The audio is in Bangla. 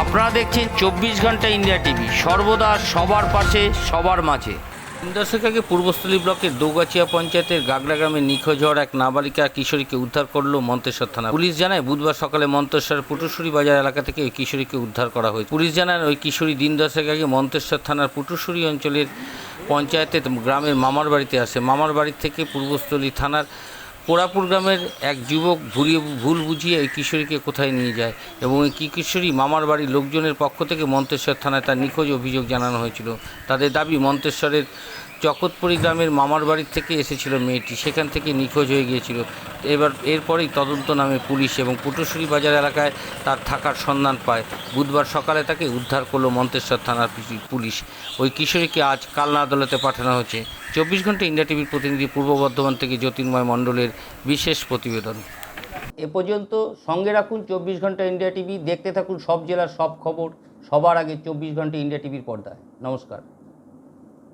আপনারা দেখছেন চব্বিশ ঘণ্টা ইন্ডিয়া টিভি। সর্বদা সবার পাশে, সবার মাঝে। দর্শক আগে পূর্বস্থলী ব্লকের দৌগাছিয়া পঞ্চায়েতের গাগড়া গ্রামে নিখোঁজ হওয়ার এক নাবালিকা কিশোরীকে উদ্ধার করল মন্তেশ্বর থানা পুলিশ জানায়, বুধবার সকালে মন্তেশ্বর পুটুশুরি বাজার এলাকা থেকে ওই কিশোরীকে উদ্ধার করা হয়েছে। পুলিশ জানান ওই কিশোরী দিন দশেক আগে মন্তেশ্বর থানার পুটুশুরি অঞ্চলের পঞ্চায়েতের গ্রামের মামার বাড়িতে আসে। মামার বাড়ি থেকে পূর্বস্থলী থানার কোরাপুর গ্রামের এক যুবক ভুলিয়ে ভুল বুঝিয়ে এই কিশোরীকে কোথায় নিয়ে যায় এবং এই কিশোরী মামার বাড়ির লোকজনের পক্ষ থেকে মন্তেশ্বর থানায় তার নিখোঁজ অভিযোগ জানানো হয়েছিল। তাদের দাবি মন্তেশ্বরের চকতপুরি গ্রামের মামার বাড়ির থেকে এসেছিল মেয়েটি, সেখান থেকে নিখোঁজ হয়ে গিয়েছিল। এবার এরপরেই তদন্ত নামে পুলিশ এবং পুটুশুরি বাজার এলাকায় তার থাকার সন্ধান পায়। বুধবার সকালে তাকে উদ্ধার করল মন্তেশ্বর থানার পুলিশ। ওই কিশোরীকে আজ কালনা আদালতে পাঠানো হয়েছে। চব্বিশ ঘণ্টা ইন্ডিয়া টিভির প্রতিনিধি পূর্ব বর্ধমান থেকে জ্যোতির্ময় মণ্ডলের বিশেষ প্রতিবেদন। এ পর্যন্ত সঙ্গে রাখুন চব্বিশ ঘণ্টা ইন্ডিয়া টিভি। দেখতে থাকুন সব জেলার সব খবর। সবার আগে চব্বিশ ঘণ্টা ইন্ডিয়া টিভির পর্দায়। নমস্কার।